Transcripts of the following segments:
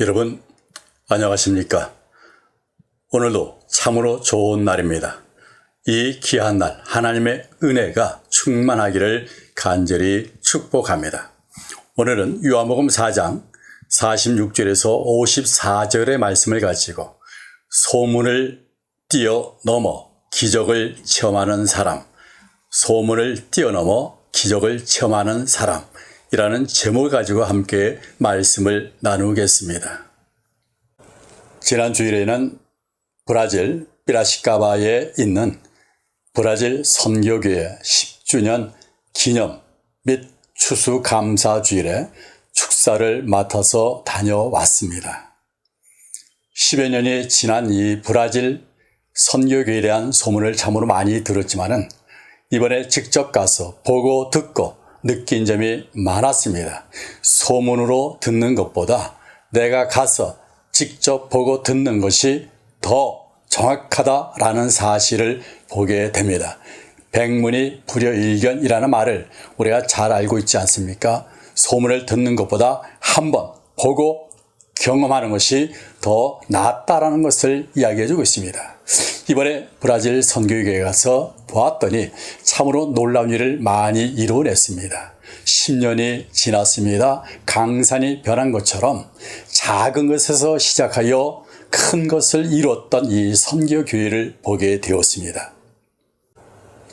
여러분, 안녕하십니까? 오늘도 참으로 좋은 날입니다. 이 귀한 날, 하나님의 은혜가 충만하기를 간절히 축복합니다. 오늘은 요한복음 4장 46절에서 54절의 말씀을 가지고 소문을 뛰어넘어 기적을 체험하는 사람, 소문을 뛰어넘어 기적을 체험하는 사람 이라는 제목을 가지고 함께 말씀을 나누겠습니다. 지난 주일에는 브라질 피라시카바에 있는 브라질 선교교회 10주년 기념 및 추수 감사 주일에 축사를 맡아서 다녀왔습니다. 10여 년이 지난 이 브라질 선교교회에 대한 소문을 참으로 많이 들었지만은 이번에 직접 가서 보고 듣고 느낀 점이 많았습니다. 소문으로 듣는 것보다 내가 가서 직접 보고 듣는 것이 더 정확하다라는 사실을 보게 됩니다. 백문이 불여일견이라는 말을 우리가 잘 알고 있지 않습니까? 소문을 듣는 것보다 한 번 보고 경험하는 것이 더 낫다라는 것을 이야기해 주고 있습니다. 이번에 브라질 선교회에 가서 보았더니 참으로 놀라운 일을 많이 이루어냈습니다. 10년이 지났습니다. 강산이 변한 것처럼 작은 것에서 시작하여 큰 것을 이뤘던 이 선교교회를 보게 되었습니다.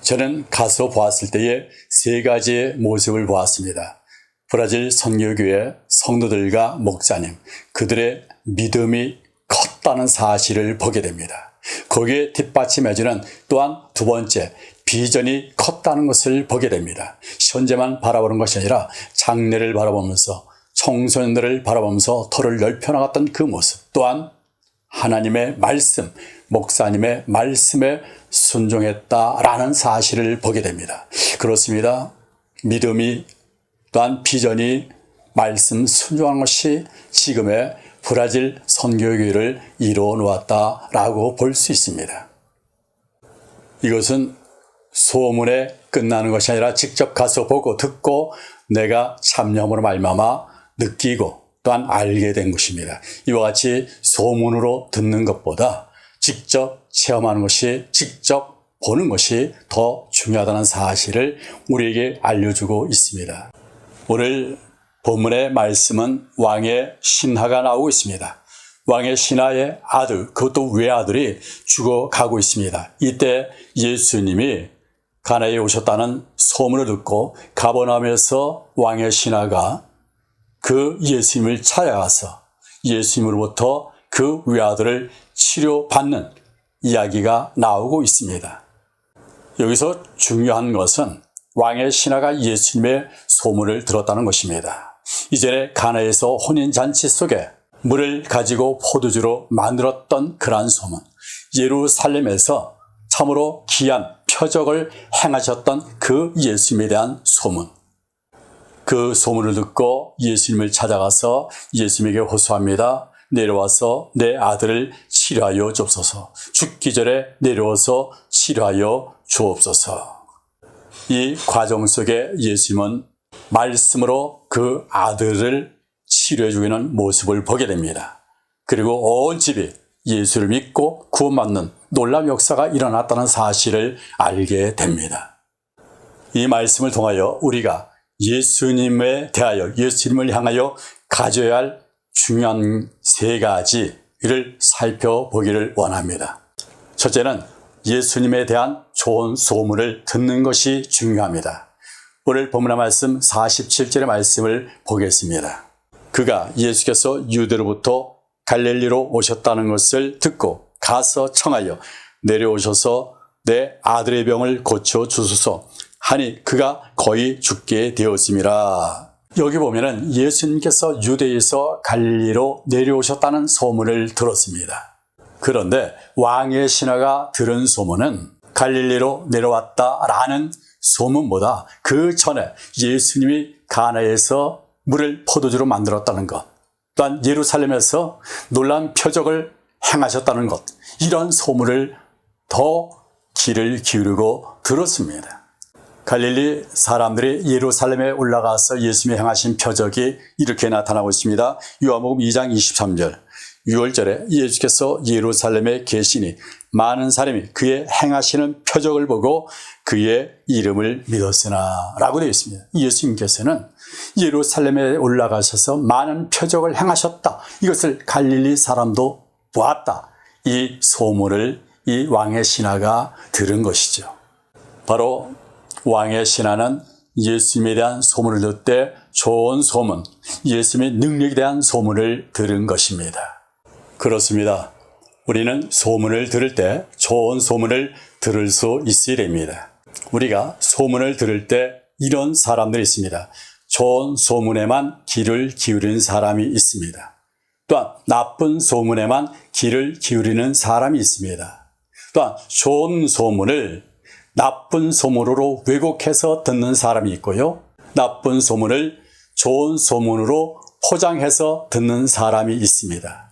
저는 가서 보았을 때에 세 가지의 모습을 보았습니다. 브라질 선교교회 성도들과 목사님, 그들의 믿음이 컸다는 사실을 보게 됩니다. 거기에 뒷받침해주는 또한 두 번째, 비전이 컸다는 것을 보게 됩니다. 현재만 바라보는 것이 아니라 장래를 바라보면서 청소년들을 바라보면서 털을 넓혀나갔던 그 모습 또한 하나님의 말씀, 목사님의 말씀에 순종했다라는 사실을 보게 됩니다. 그렇습니다. 믿음이 또한 비전이 말씀 순종한 것이 지금의 브라질 선교교회를 이루어 놓았다라고 볼 수 있습니다. 이것은 소문에 끝나는 것이 아니라 직접 가서 보고 듣고 내가 참여함으로 말마마 느끼고 또한 알게 된 것입니다. 이와 같이 소문으로 듣는 것보다 직접 체험하는 것이 직접 보는 것이 더 중요하다는 사실을 우리에게 알려주고 있습니다. 오늘 본문의 말씀은 왕의 신하가 나오고 있습니다. 왕의 신하의 아들, 그것도 외아들이 죽어가고 있습니다. 이때 예수님이 가나에 오셨다는 소문을 듣고 가버나움에서 왕의 신하가 그 예수님을 찾아가서 예수님으로부터 그 외아들을 치료받는 이야기가 나오고 있습니다. 여기서 중요한 것은 왕의 신하가 예수님의 소문을 들었다는 것입니다. 이전에 가나에서 혼인잔치 속에 물을 가지고 포도주로 만들었던 그러한 소문, 예루살렘에서 참으로 귀한 표적을 행하셨던 그 예수님에 대한 소문, 그 소문을 듣고 예수님을 찾아가서 예수님에게 호소합니다. 내려와서 내 아들을 치료하여 주옵소서. 죽기 전에 내려와서 치료하여 주옵소서. 이 과정 속에 예수님은 말씀으로 그 아들을 치료해 주기는 모습을 보게 됩니다. 그리고 온 집이 예수를 믿고 구원받는 놀라운 역사가 일어났다는 사실을 알게 됩니다. 이 말씀을 통하여 우리가 예수님에 대하여 예수님을 향하여 가져야 할 중요한 세 가지를 살펴보기를 원합니다. 첫째는 예수님에 대한 좋은 소문을 듣는 것이 중요합니다. 오늘 본문의 말씀 47절의 말씀을 보겠습니다. 그가 예수께서 유대로부터 갈릴리로 오셨다는 것을 듣고 가서 청하여 내려오셔서 내 아들의 병을 고쳐 주소서 하니 그가 거의 죽게 되었습니다. 여기 보면은 예수님께서 유대에서 갈리로 내려오셨다는 소문을 들었습니다. 그런데 왕의 신하가 들은 소문은 갈릴리로 내려왔다라는 소문보다 그 전에 예수님이 가나에서 물을 포도주로 만들었다는 것, 또한 예루살렘에서 놀란 표적을 행하셨다는 것, 이런 소문을 더 귀를 기울이고 들었습니다. 갈릴리 사람들이 예루살렘에 올라가서 예수님이 행하신 표적이 이렇게 나타나고 있습니다. 요한복음 2장 23절. 6월절에 예수께서 예루살렘에 계시니 많은 사람이 그의 행하시는 표적을 보고 그의 이름을 믿었으나 라고 되어 있습니다. 예수님께서는 예루살렘에 올라가셔서 많은 표적을 행하셨다. 이것을 갈릴리 사람도 보았다. 이 소문을 이 왕의 신하가 들은 것이죠. 바로 왕의 신하는 예수님에 대한 소문을 듣되 좋은 소문, 예수님의 능력에 대한 소문을 들은 것입니다. 그렇습니다. 우리는 소문을 들을 때 좋은 소문을 들을 수 있어야 됩니다. 우리가 소문을 들을 때 이런 사람들이 있습니다. 좋은 소문에만 귀를 기울이는 사람이 있습니다. 또한 나쁜 소문에만 귀를 기울이는 사람이 있습니다. 또한 좋은 소문을 나쁜 소문으로 왜곡해서 듣는 사람이 있고요. 나쁜 소문을 좋은 소문으로 포장해서 듣는 사람이 있습니다.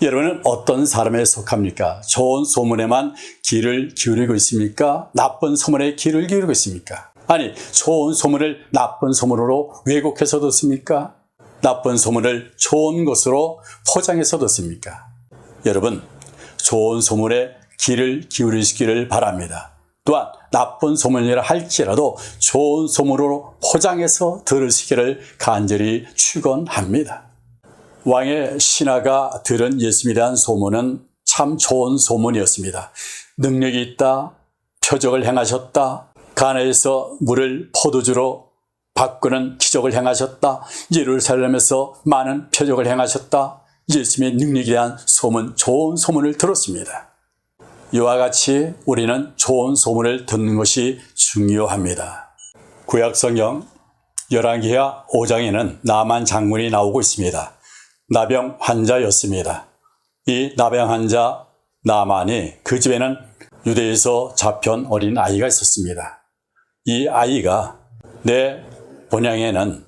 여러분은 어떤 사람에 속합니까? 좋은 소문에만 귀를 기울이고 있습니까? 나쁜 소문에 귀를 기울이고 있습니까? 아니, 좋은 소문을 나쁜 소문으로 왜곡해서 듣습니까? 나쁜 소문을 좋은 것으로 포장해서 듣습니까? 여러분, 좋은 소문에 귀를 기울이시기를 바랍니다. 또한 나쁜 소문이라 할지라도 좋은 소문으로 포장해서 들으시기를 간절히 축원합니다. 왕의 신하가 들은 예수님에 대한 소문은 참 좋은 소문이었습니다. 능력이 있다, 표적을 행하셨다, 가나에서 물을 포도주로 바꾸는 기적을 행하셨다, 예루살렘에서 많은 표적을 행하셨다, 예수님의 능력에 대한 소문, 좋은 소문을 들었습니다. 이와 같이 우리는 좋은 소문을 듣는 것이 중요합니다. 구약성경 열왕기하 5장에는 나만 장군이 나오고 있습니다. 나병 환자였습니다. 이 나병 환자 나만이 그 집에는 유대에서 잡혀온 어린 아이가 있었습니다. 이 아이가 내 본향에는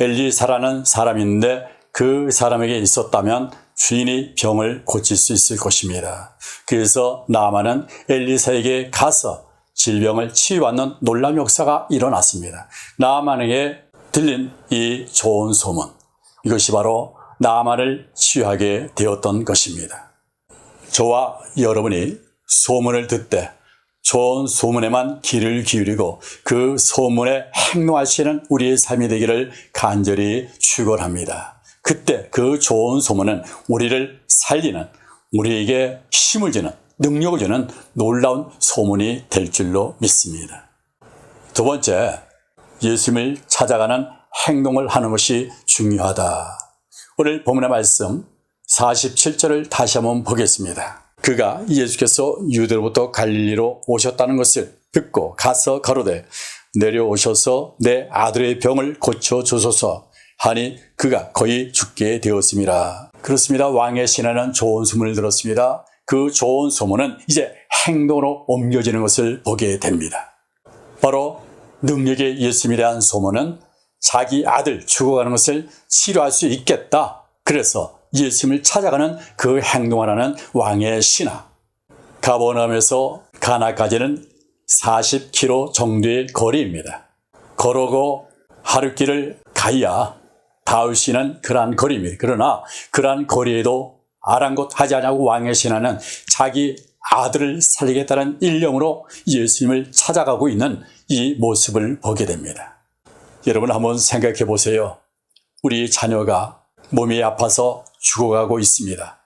엘리사라는 사람이 있는데 그 사람에게 있었다면 주인이 병을 고칠 수 있을 것입니다. 그래서 나만은 엘리사에게 가서 질병을 치유받는 놀라운 역사가 일어났습니다. 나만에게 들린 이 좋은 소문. 이것이 바로 나만을 치유하게 되었던 것입니다. 저와 여러분이 소문을 듣되 좋은 소문에만 귀를 기울이고 그 소문에 행동하시는 우리의 삶이 되기를 간절히 축원합니다. 그때 그 좋은 소문은 우리를 살리는 우리에게 힘을 주는 능력을 주는 놀라운 소문이 될 줄로 믿습니다. 두 번째, 예수님을 찾아가는 행동을 하는 것이 중요하다. 오늘 본문의 말씀 47절을 다시 한번 보겠습니다. 그가 예수께서 유대로부터 갈릴리로 오셨다는 것을 듣고 가서 가로되 내려오셔서 내 아들의 병을 고쳐 주소서 하니 그가 거의 죽게 되었습니다. 그렇습니다. 왕의 신하는 좋은 소문을 들었습니다. 그 좋은 소문은 이제 행동으로 옮겨지는 것을 보게 됩니다. 바로 능력의 예수님에 대한 소문은 자기 아들 죽어가는 것을 치료할 수 있겠다. 그래서 예수님을 찾아가는 그 행동을 하는 왕의 신하. 가버나움에서 가나까지는 40km 정도의 거리입니다. 걸어고 하루길을 가야 닿을 수 있는 그러한 거리입니다. 그러나 그러한 거리에도 아랑곳하지 않냐고 왕의 신하는 자기 아들을 살리겠다는 일념으로 예수님을 찾아가고 있는 이 모습을 보게 됩니다. 여러분 한번 생각해 보세요. 우리 자녀가 몸이 아파서 죽어가고 있습니다.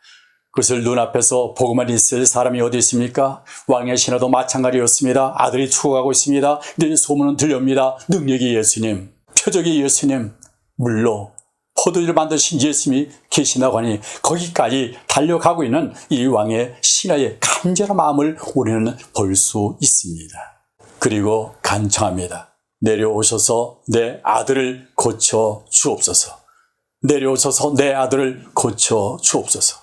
그것을 눈앞에서 보고만 있을 사람이 어디 있습니까? 왕의 신하도 마찬가지였습니다. 아들이 죽어가고 있습니다. 내 소문은 들려옵니다. 능력이 예수님, 표적이 예수님, 물로 포도주를 만드신 예수님이 계시다고 하니 거기까지 달려가고 있는 이 왕의 신하의 간절한 마음을 우리는 볼 수 있습니다. 그리고 간청합니다. 내려오셔서 내 아들을 고쳐 주옵소서. 내려오셔서 내 아들을 고쳐 주옵소서.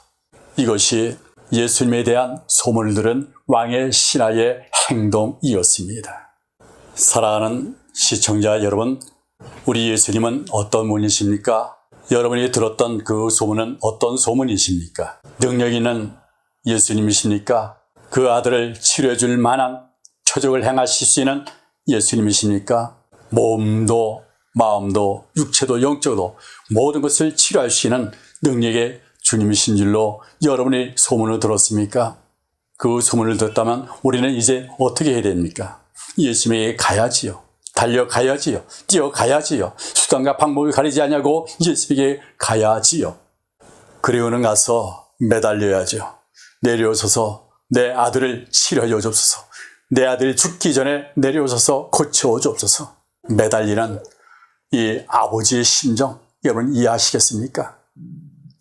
이것이 예수님에 대한 소문을 들은 왕의 신하의 행동이었습니다. 사랑하는 시청자 여러분, 우리 예수님은 어떤 분이십니까? 여러분이 들었던 그 소문은 어떤 소문이십니까? 능력 있는 예수님이십니까? 그 아들을 치료해 줄 만한 표적을 행하실 수 있는 예수님이십니까? 몸도 마음도 육체도 영적도 모든 것을 치료할 수 있는 능력의 주님이신 줄로 여러분이 소문을 들었습니까? 그 소문을 듣다면 우리는 이제 어떻게 해야 됩니까? 예수님에게 가야지요. 달려가야지요. 뛰어가야지요. 수단과 방법을 가리지 않냐고 예수님에게 가야지요. 그리고는 가서 매달려야죠. 내려오셔서 내 아들을 치료하여 주옵소서. 내 아들이 죽기 전에 내려오셔서 고쳐 주옵소서. 매달리는 이 아버지의 심정 여러분 이해하시겠습니까?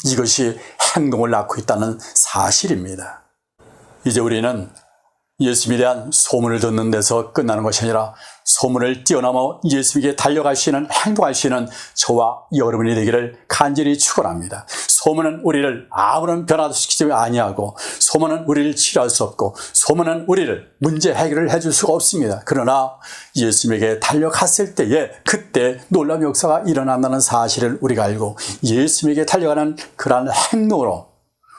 이것이 행동을 낳고 있다는 사실입니다. 이제 우리는 예수님에 대한 소문을 듣는 데서 끝나는 것이 아니라 소문을 뛰어넘어 예수님께 달려갈 수 있는 행동할 수 있는 저와 여러분이 되기를 간절히 축원합니다. 소문은 우리를 아무런 변화도 시키지 아니하고 소문은 우리를 치료할 수 없고 소문은 우리를 문제 해결을 해줄 수가 없습니다. 그러나 예수님에게 달려갔을 때에 그때 놀라운 역사가 일어난다는 사실을 우리가 알고 예수님에게 달려가는 그러한 행동으로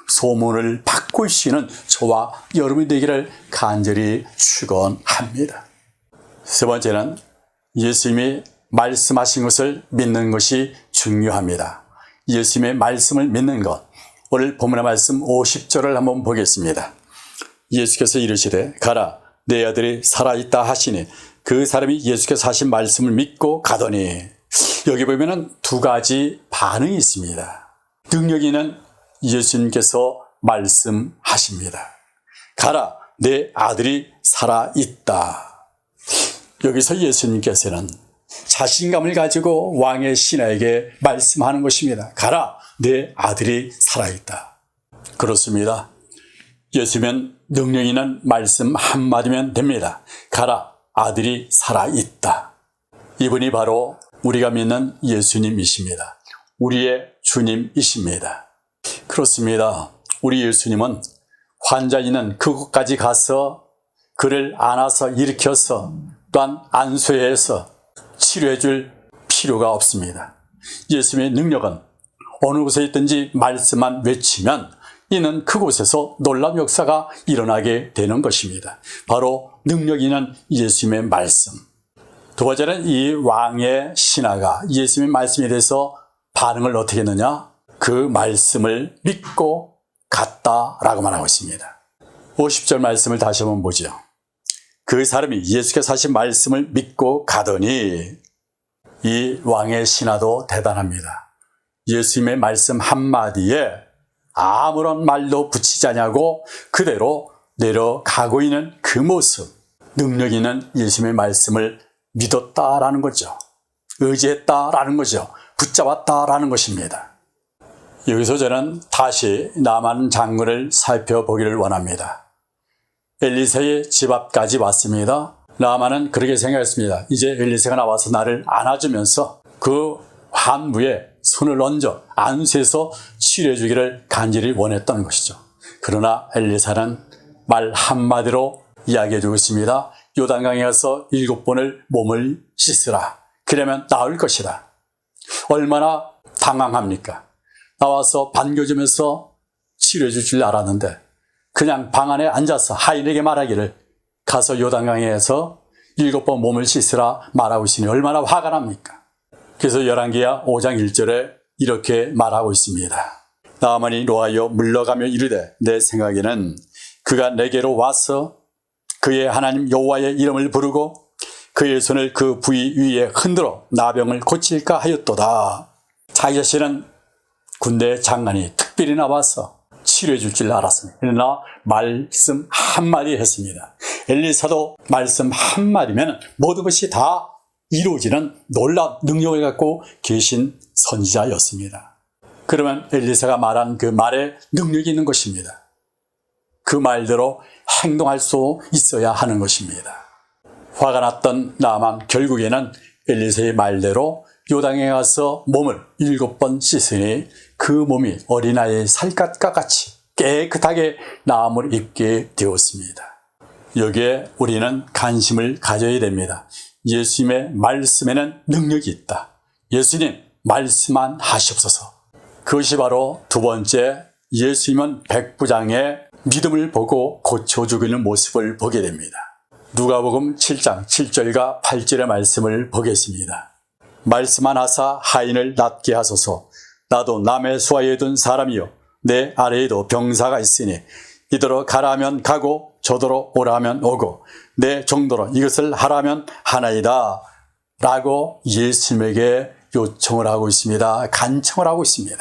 소문을 바꿀 수 있는 저와 여러분이 되기를 간절히 축원합니다. 세 번째는 예수님이 말씀하신 것을 믿는 것이 중요합니다. 예수님의 말씀을 믿는 것. 오늘 본문의 말씀 50절을 한번 보겠습니다. 예수께서 이르시되 가라 내 아들이 살아있다 하시니 그 사람이 예수께서 하신 말씀을 믿고 가더니 여기 보면은 두 가지 반응이 있습니다. 능력 있는 예수님께서 말씀하십니다. 가라, 내 아들이 살아있다. 여기서 예수님께서는 자신감을 가지고 왕의 신하에게 말씀하는 것입니다. 가라, 내 아들이 살아있다. 그렇습니다. 예수면 능력 있는 말씀 한마디면 됩니다. 가라, 아들이 살아있다. 이분이 바로 우리가 믿는 예수님이십니다. 우리의 주님이십니다. 그렇습니다. 우리 예수님은 환자 있는 그곳까지 가서 그를 안아서 일으켜서 또한 안수해서 치료해 줄 필요가 없습니다. 예수님의 능력은 어느 곳에 있든지 말씀만 외치면 이는 그곳에서 놀라운 역사가 일어나게 되는 것입니다. 바로 능력 있는 예수님의 말씀. 두 번째는 이 왕의 신하가 예수님의 말씀에 대해서 반응을 어떻게 했느냐? 그 말씀을 믿고 갔다라고 말하고 있습니다. 50절 말씀을 다시 한번 보죠. 그 사람이 예수께서 하신 말씀을 믿고 가더니 이 왕의 신하도 대단합니다. 예수님의 말씀 한마디에 아무런 말도 붙이지 않냐고 그대로 내려가고 있는 그 모습, 능력 있는 예수님의 말씀을 믿었다라는 거죠. 의지했다라는 거죠. 붙잡았다라는 것입니다. 여기서 저는 다시 남한 장군을 살펴보기를 원합니다. 엘리세의 집 앞까지 왔습니다. 나만은 그렇게 생각했습니다. 이제 엘리세가 나와서 나를 안아주면서 그 한무에 손을 얹어 안수해서 치료해 주기를 간절히 원했던 것이죠. 그러나 엘리사는 말 한마디로 이야기해 주고 있습니다. 요단강에 가서 일곱 번을 몸을 씻으라. 그러면 나을 것이다. 얼마나 당황합니까? 나와서 반겨주면서 치료해 줄 줄 알았는데 그냥 방 안에 앉아서 하인에게 말하기를 가서 요단강에서 일곱 번 몸을 씻으라 말하고 있으니 얼마나 화가 납니까? 그래서 열왕기야 5장 1절에 이렇게 말하고 있습니다. 나만이 노하여 물러가며 이르되 내 생각에는 그가 내게로 와서 그의 하나님 여호와의 이름을 부르고 그의 손을 그 부위 위에 흔들어 나병을 고칠까 하였도다. 자기 자신은 군대 장관이 특별히 나와서 치료해 줄 줄 알았습니다. 그러나 말씀 한마디 했습니다. 엘리사도 말씀 한마디면 모든 것이 다 이루어지는 놀라운 능력을 갖고 계신 선지자였습니다. 그러면 엘리사가 말한 그 말에 능력이 있는 것입니다. 그 말대로 행동할 수 있어야 하는 것입니다. 화가 났던 나만 결국에는 엘리사의 말대로 요당에 가서 몸을 일곱 번 씻으니 그 몸이 어린아이의 살갗과 같이 깨끗하게 나음을 입게 되었습니다. 여기에 우리는 관심을 가져야 됩니다. 예수님의 말씀에는 능력이 있다. 예수님 말씀만 하시옵소서. 그것이 바로 두 번째 예수님은 백부장의 믿음을 보고 고쳐 죽이는 모습을 보게 됩니다. 누가복음 7장 7절과 8절의 말씀을 보겠습니다. 말씀하나사 하인을 낫게 하소서 나도 남의 수하에 둔 사람이요 내 아래에도 병사가 있으니 이더러 가라면 가고 저더러 오라면 오고 내 정도로 이것을 하라면 하나이다 라고 예수님에게 요청을 하고 있습니다. 간청을 하고 있습니다.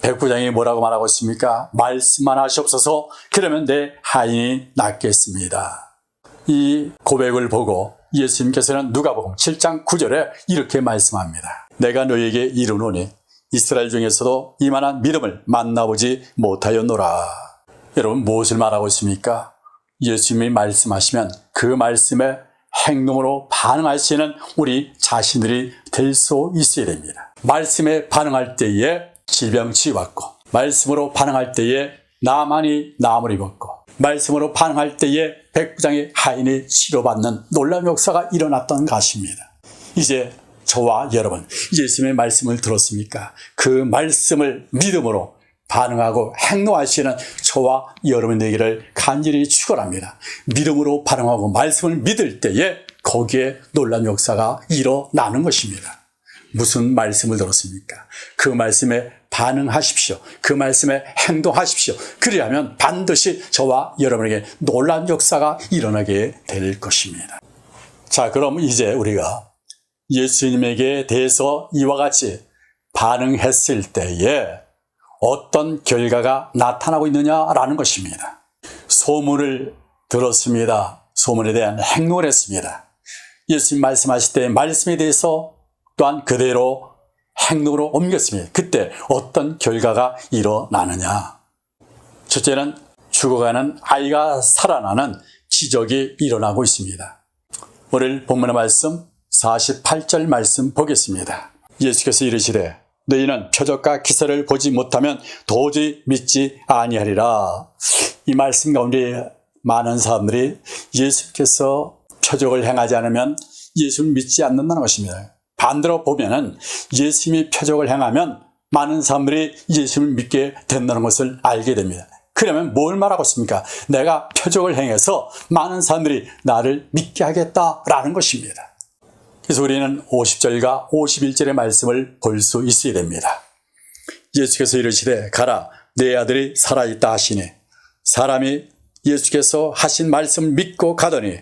백부장이 뭐라고 말하고 있습니까? 말씀만 하시옵소서 그러면 내 하인이 낫겠습니다. 이 고백을 보고 예수님께서는 누가복음 7장 9절에 이렇게 말씀합니다. 내가 너에게 이르노니 이스라엘 중에서도 이만한 믿음을 만나보지 못하였노라. 여러분 무엇을 말하고 있습니까? 예수님이 말씀하시면 그 말씀에 행동으로 반응할 수 있는 우리 자신들이 될 수 있어야 됩니다. 말씀에 반응할 때에 질병 치유받고 말씀으로 반응할 때에 나만이 나무을 입었고 말씀으로 반응할 때에 백부장의 하인이 치료받는 놀라운 역사가 일어났던 것입니다. 이제 저와 여러분 예수님의 말씀을 들었습니까? 그 말씀을 믿음으로 반응하고 행동하시는 저와 여러분 되기를 간절히 축원합니다. 믿음으로 반응하고 말씀을 믿을 때에 거기에 놀란 역사가 일어나는 것입니다. 무슨 말씀을 들었습니까? 그 말씀에 반응하십시오. 그 말씀에 행동하십시오. 그리하면 반드시 저와 여러분에게 놀란 역사가 일어나게 될 것입니다. 자, 그럼 이제 우리가 예수님에게 대해서 이와 같이 반응했을 때에 어떤 결과가 나타나고 있느냐라는 것입니다. 소문을 들었습니다. 소문에 대한 행동을 했습니다. 예수님 말씀하실 때 말씀에 대해서 또한 그대로 행동으로 옮겼습니다. 그때 어떤 결과가 일어나느냐. 첫째는 죽어가는 아이가 살아나는 기적이 일어나고 있습니다. 오늘 본문의 말씀 48절 말씀 보겠습니다. 예수께서 이르시되 너희는 표적과 기사를 보지 못하면 도저히 믿지 아니하리라. 이 말씀 가운데 많은 사람들이 예수께서 표적을 행하지 않으면 예수를 믿지 않는다는 것입니다. 반대로 보면은 예수님이 표적을 행하면 많은 사람들이 예수를 믿게 된다는 것을 알게 됩니다. 그러면 뭘 말하고 있습니까? 내가 표적을 행해서 많은 사람들이 나를 믿게 하겠다라는 것입니다. 그래서 우리는 50절과 51절의 말씀을 볼 수 있어야 됩니다. 예수께서 이르시되 가라 내 아들이 살아있다 하시니 사람이 예수께서 하신 말씀을 믿고 가더니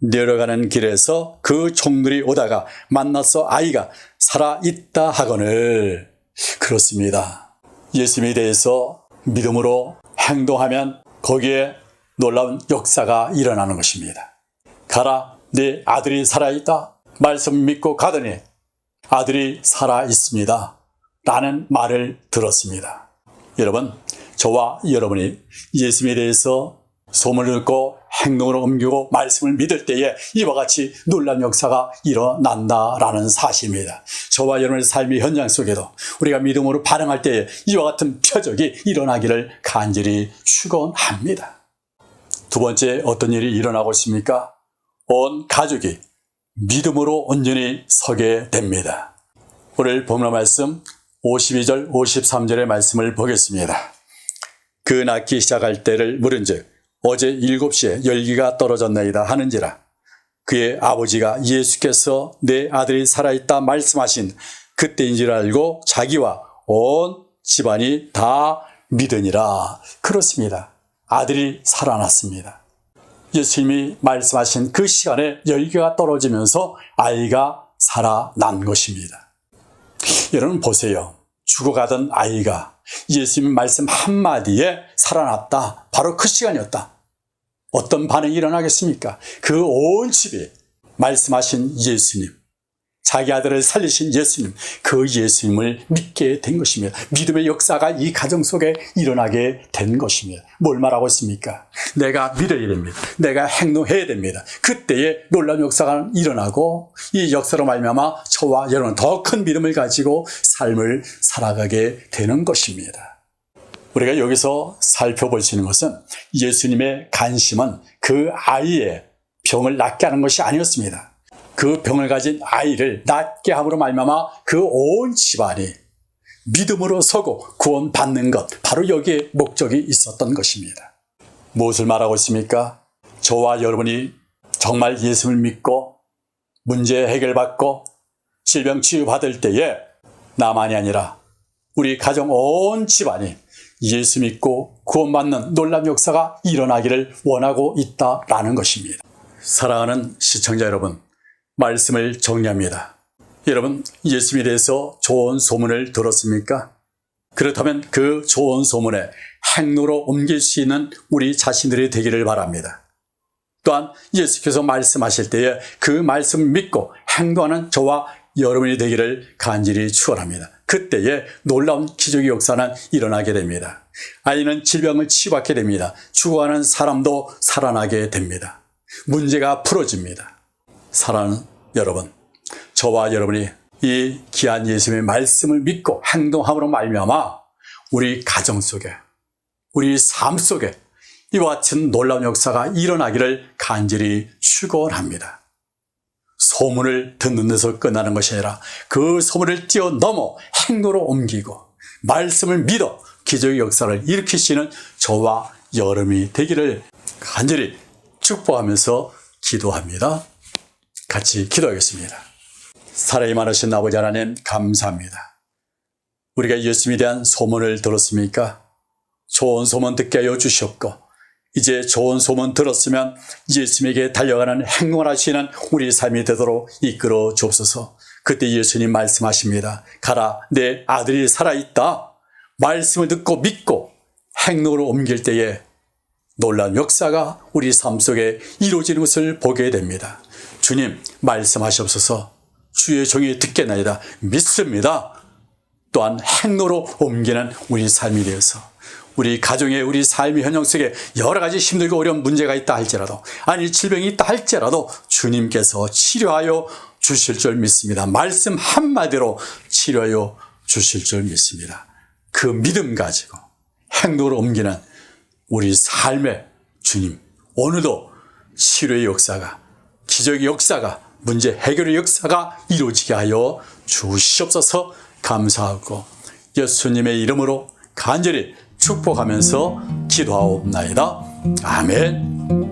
내려가는 길에서 그 종들이 오다가 만나서 아이가 살아있다 하거늘 그렇습니다. 예수님에 대해서 믿음으로 행동하면 거기에 놀라운 역사가 일어나는 것입니다. 가라 내 아들이 살아있다 말씀 믿고 가더니 아들이 살아 있습니다. 라는 말을 들었습니다. 여러분, 저와 여러분이 예수님에 대해서 소문을 듣고 행동으로 옮기고 말씀을 믿을 때에 이와 같이 놀란 역사가 일어난다라는 사실입니다. 저와 여러분의 삶의 현장 속에도 우리가 믿음으로 반응할 때에 이와 같은 표적이 일어나기를 간절히 축원합니다. 두 번째 어떤 일이 일어나고 있습니까? 온 가족이 믿음으로 온전히 서게 됩니다. 오늘 본문 말씀 52절 53절의 말씀을 보겠습니다. 그 낳기 시작할 때를 물은즉 어제 7시에 열기가 떨어졌나이다 하는지라 그의 아버지가 예수께서 내 아들이 살아있다 말씀하신 그때인 줄 알고 자기와 온 집안이 다 믿으니라 그렇습니다. 아들이 살아났습니다. 예수님이 말씀하신 그 시간에 열기가 떨어지면서 아이가 살아난 것입니다. 여러분 보세요. 죽어가던 아이가 예수님 말씀 한마디에 살아났다. 바로 그 시간이었다. 어떤 반응이 일어나겠습니까? 그 온 집이 말씀하신 예수님, 자기 아들을 살리신 예수님, 그 예수님을 믿게 된 것입니다. 믿음의 역사가 이 가정 속에 일어나게 된 것입니다. 뭘 말하고 있습니까? 내가 믿어야 됩니다. 내가 행동해야 됩니다. 그때에 놀라운 역사가 일어나고 이 역사로 말미암아 저와 여러분 더 큰 믿음을 가지고 삶을 살아가게 되는 것입니다. 우리가 여기서 살펴볼 수 있는 것은 예수님의 관심은 그 아이의 병을 낫게 하는 것이 아니었습니다. 그 병을 가진 아이를 낫게 함으로 말미암아 그 온 집안이 믿음으로 서고 구원 받는 것 바로 여기에 목적이 있었던 것입니다. 무엇을 말하고 있습니까? 저와 여러분이 정말 예수를 믿고 문제 해결받고 질병 치유받을 때에 나만이 아니라 우리 가정 온 집안이 예수 믿고 구원받는 놀라운 역사가 일어나기를 원하고 있다라는 것입니다. 사랑하는 시청자 여러분, 말씀을 정리합니다. 여러분, 예수에 대해서 좋은 소문을 들었습니까? 그렇다면 그 좋은 소문에 행로로 옮길 수 있는 우리 자신들이 되기를 바랍니다. 또한 예수께서 말씀하실 때에 그 말씀을 믿고 행동하는 저와 여러분이 되기를 간절히 축원합니다. 그때에 놀라운 기적의 역사는 일어나게 됩니다. 아이는 질병을 치유받게 됩니다. 죽어가는 사람도 살아나게 됩니다. 문제가 풀어집니다. 사랑하는 여러분, 저와 여러분이 이 귀한 예수님의 말씀을 믿고 행동함으로 말미암아 우리 가정 속에 우리 삶 속에 이와 같은 놀라운 역사가 일어나기를 간절히 축원합니다. 소문을 듣는 데서 끝나는 것이 아니라 그 소문을 뛰어넘어 행동으로 옮기고 말씀을 믿어 기적의 역사를 일으키시는 저와 여름이 되기를 간절히 축복하면서 기도합니다. 같이 기도하겠습니다. 사랑이 많으신 아버지 하나님 감사합니다. 우리가 예수님에 대한 소문을 들었습니까? 좋은 소문 듣게 하여 주시옵고 이제 좋은 소문 들었으면 예수님에게 달려가는 행동을 하시는 우리 삶이 되도록 이끌어 주옵소서. 그때 예수님 말씀하십니다. 가라, 내 아들이 살아있다. 말씀을 듣고 믿고 행동으로 옮길 때에 놀라운 역사가 우리 삶 속에 이루어지는 것을 보게 됩니다. 주님, 말씀하시옵소서. 주의 종이 듣겠나이다. 믿습니다. 또한 행로로 옮기는 우리 삶이 되어서 우리 가정의 우리 삶의 현영 속에 여러 가지 힘들고 어려운 문제가 있다 할지라도 아니 질병이 있다 할지라도 주님께서 치료하여 주실 줄 믿습니다. 말씀 한마디로 치료하여 주실 줄 믿습니다. 그 믿음 가지고 행동으로 옮기는 우리 삶의 주님 오늘도 치료의 역사가 기적의 역사가 문제 해결의 역사가 이루어지게 하여 주시옵소서 감사하고 예수님의 이름으로 간절히 축복하면서 기도하옵나이다. 아멘.